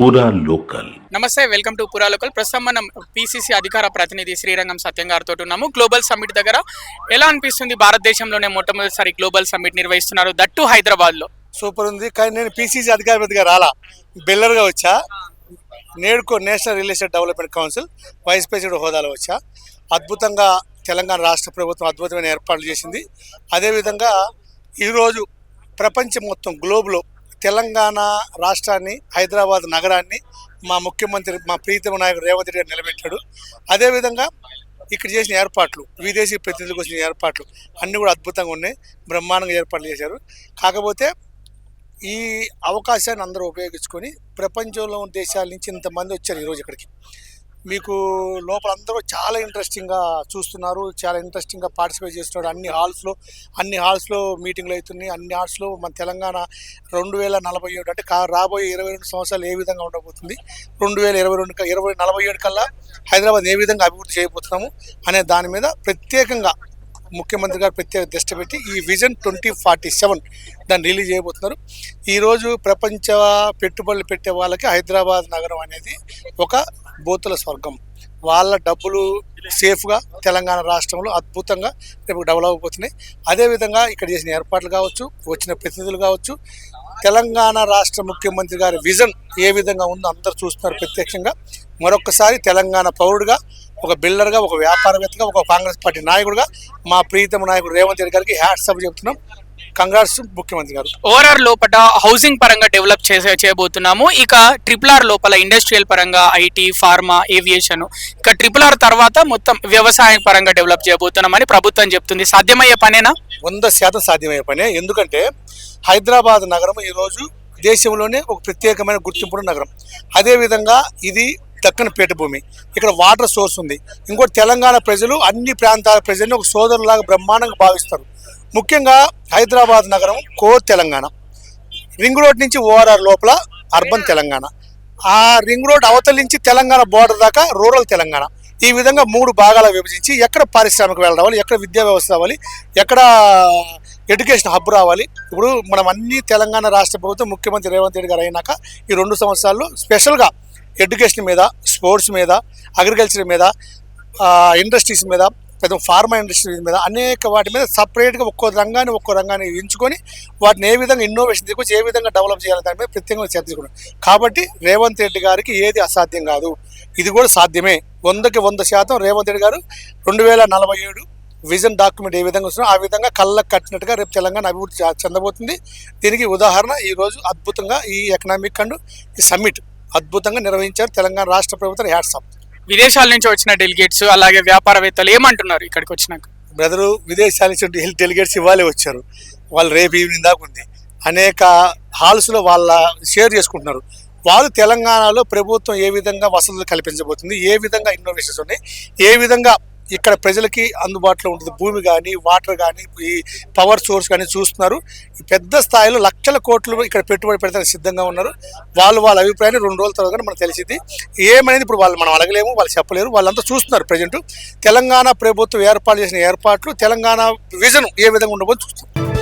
పూరా లోకల్ నమస్తే welcome to పురా లోకల్ ప్రస్తుతం మనం పిసిసి అధికార ప్రతినిధి శ్రీరంగం సత్యం గారితో ఉన్నాము. గ్లోబల్ సమ్మిట్ దగ్గర ఎలా అనిపిస్తుంది భారతదేశంలోనే మొట్టమొదటిసారి గ్లోబల్ సమ్మిట్ నిర్వహిస్తున్నారు? దట్టు హైదరాబాద్లో సూపర్ ఉంది. కానీ నేను పీసీసీ అధికారిగా రాలా. బిల్లర్గా వచ్చా. నేడుకో national real estate development council vice president హోదాలో వచ్చా. అద్భుతంగా తెలంగాణ రాష్ట్ర ప్రభుత్వం అద్భుతమైన ఏర్పాట్లు చేసింది. అదేవిధంగా ఈరోజు ప్రపంచం మొత్తం గ్లోబ్లో తెలంగాణ రాష్ట్రాన్ని హైదరాబాద్ నగరాన్ని మా ముఖ్యమంత్రి మా ప్రీతమ నాయకుడు రేవంత్ రెడ్డి గారు నిలబెట్టాడు. అదేవిధంగా ఇక్కడ చేసిన ఏర్పాట్లు విదేశీ ప్రతినిధులకు వచ్చిన ఏర్పాట్లు అన్నీ కూడా అద్భుతంగా ఉన్నాయి. బ్రహ్మాండంగా ఏర్పాట్లు చేశారు. కాకపోతే ఈ అవకాశాన్ని అందరూ ఉపయోగించుకొని ప్రపంచంలో ఉన్న దేశాల నుంచి ఇంతమంది వచ్చారు ఈరోజు ఇక్కడికి. మీకు లోపల అందరూ చాలా ఇంట్రెస్టింగ్గా చూస్తున్నారు చాలా ఇంట్రెస్టింగ్గా పార్టిసిపేట్ చేస్తున్నారు. అన్ని హాల్స్లో అన్ని హాల్స్లో మీటింగ్లు అవుతున్నాయి. అన్ని హాల్స్లో మన తెలంగాణ రెండు వేల నలభై ఏడు అంటే కా రాబోయే ఇరవై రెండు సంవత్సరాలు ఏ విధంగా ఉండబోతుంది? రెండు వేల ఇరవై రెండు ఇరవై నలభై ఏడు కల్లా హైదరాబాద్ ఏ విధంగా అభివృద్ధి చేయబోతున్నాము? అనే దాని మీద ప్రత్యేకంగా ముఖ్యమంత్రి గారు ప్రత్యేక దృష్టి పెట్టి ఈ విజన్ ట్వంటీ ఫార్టీ సెవెన్ దాన్ని రిలీజ్ చేయబోతున్నారు. ఈరోజు ప్రపంచ పెట్టుబడులు పెట్టే వాళ్ళకి హైదరాబాద్ నగరం అనేది ఒక బూతుల స్వర్గం. వాళ్ళ డబ్బులు సేఫ్గా తెలంగాణ రాష్ట్రంలో అద్భుతంగా రేపు డెవలప్ అయిపోతున్నాయి అదేవిధంగా ఇక్కడ చేసిన ఏర్పాట్లు కావచ్చు వచ్చిన ప్రతినిధులు కావచ్చు తెలంగాణ రాష్ట్ర ముఖ్యమంత్రి గారి విజన్ ఏ విధంగా ఉందో అందరు చూస్తున్నారు ప్రత్యక్షంగా. మరొకసారి తెలంగాణ పౌరుడిగా ఒక బిల్డర్గా ఒక వ్యాపారవేత్తగా ఒక కాంగ్రెస్ పార్టీ నాయకుడిగా మా ప్రీతమ నాయకుడు రేవంత్ రెడ్డి గారికి హ్యాట్సప్ చెప్తున్నాం. కంగ్రాట్స్ ముఖ్యమంత్రి గారు. ఓఆర్ఆర్ లోపల హౌసింగ్ పరంగా డెవలప్ చేసే చేయబోతున్నాము. ఇక ట్రిపుల్ ఆర్ లోపల ఇండస్ట్రియల్ పరంగా ఐటీ ఫార్మా ఏవియేషన్. ఇక ట్రిపుల్ ఆర్ తర్వాత మొత్తం వ్యవసాయం పరంగా డెవలప్ చేయబోతున్నామని ప్రభుత్వం చెప్తుంది. సాధ్యమయ్యే పనేనా? వంద శాతం సాధ్యమయ్యే పనే. ఎందుకంటే హైదరాబాద్ నగరం ఈరోజు దేశంలోనే ఒక ప్రత్యేకమైన గుర్తింపున్న నగరం. అదేవిధంగా ఇది దక్కన పీఠభూమి. ఇక్కడ వాటర్ సోర్స్ ఉంది. ఇంకోటి తెలంగాణ ప్రజలు అన్ని ప్రాంతాల ప్రజల్ని ఒక సోదరులాగా బ్రహ్మాండంగా భావిస్తారు. ముఖ్యంగా హైదరాబాద్ నగరం కోర్ తెలంగాణ. రింగ్ రోడ్ నుంచి ఓఆర్ఆర్ లోపల అర్బన్ తెలంగాణ. ఆ రింగ్ రోడ్ అవతల నుంచి తెలంగాణ బోర్డర్ దాకా రూరల్ తెలంగాణ. ఈ విధంగా మూడు భాగాలు విభజించి ఎక్కడ పారిశ్రామిక వేళ రావాలి ఎక్కడ విద్యా వ్యవస్థ రావాలి ఎక్కడ ఎడ్యుకేషన్ హబ్ రావాలి. ఇప్పుడు మనం అన్ని తెలంగాణ రాష్ట్ర ప్రభుత్వం ముఖ్యమంత్రి రేవంత్ రెడ్డి గారు అయినాక ఈ రెండు సంవత్సరాల్లో స్పెషల్గా ఎడ్యుకేషన్ మీద స్పోర్ట్స్ మీద అగ్రికల్చర్ మీద ఇండస్ట్రీస్ మీద పెద్ద ఫార్మా ఇండస్ట్రీస్ మీద అనేక వాటి మీద సపరేట్గా ఒక్కో రంగాన్ని ఒక్కో రంగాన్ని ఎంచుకొని వాటిని ఏ విధంగా ఇన్నోవేషన్ తీసుకొచ్చి ఏ విధంగా డెవలప్ చేయాలి దాని మీద ప్రత్యేకంగా చర్చ తీసుకున్నాం. కాబట్టి రేవంత్ రెడ్డి గారికి ఏది అసాధ్యం కాదు. ఇది కూడా సాధ్యమే. వందకి వంద శాతం రేవంత్ రెడ్డి గారు రెండు వేల నలభై ఏడు విజన్ డాక్యుమెంట్ ఏ విధంగా వస్తుందో ఆ విధంగా కళ్ళకు కట్టినట్టుగా రేపు తెలంగాణ అభివృద్ధి చెందబోతుంది. దీనికి ఉదాహరణ ఈరోజు అద్భుతంగా ఈ ఎకనామిక్ అండ్ ఈ సమ్మిట్. అద్భుతంగా నిర్వహించారు తెలంగాణ రాష్ట్ర ప్రభుత్వం హ్యాట్సాప్ విదేశాల నుంచి వచ్చిన డెలిగేట్స్ అలాగే వ్యాపారవేత్తలు ఏమంటున్నారు ఇక్కడికి వచ్చినాక? బ్రదరు విదేశాల నుంచి డెలిగేట్స్ ఇవ్వాలే వచ్చారు. వాళ్ళు రేపు ఈవినింగ్ దాకా ఉంది. అనేక హాల్స్లో వాళ్ళ షేర్ చేసుకుంటున్నారు. వాళ్ళు తెలంగాణలో ప్రభుత్వం ఏ విధంగా వసతులు కల్పించబోతుంది ఏ విధంగా ఇన్నోవేషన్స్ ఉన్నాయి ఏ విధంగా ఇక్కడ ప్రజలకి అందుబాటులో ఉంటుంది. భూమి కానీ వాటర్ కానీ ఈ పవర్ సోర్స్ కానీ చూస్తున్నారు. పెద్ద స్థాయిలో లక్షల కోట్లు ఇక్కడ పెట్టుబడి పెడతానికి సిద్ధంగా ఉన్నారు. వాళ్ళు వాళ్ళ అభిప్రాయాన్ని రెండు రోజుల తర్వాత మనకు తెలిసింది. ఏమనేది ఇప్పుడు వాళ్ళు మనం అడగలేము వాళ్ళు చెప్పలేరు. వాళ్ళంతా చూస్తున్నారు ప్రజెంట్. తెలంగాణ ప్రభుత్వం ఏర్పాటు చేసిన ఏర్పాట్లు తెలంగాణ విజన్ ఏ విధంగా ఉండబోదు చూస్తున్నారు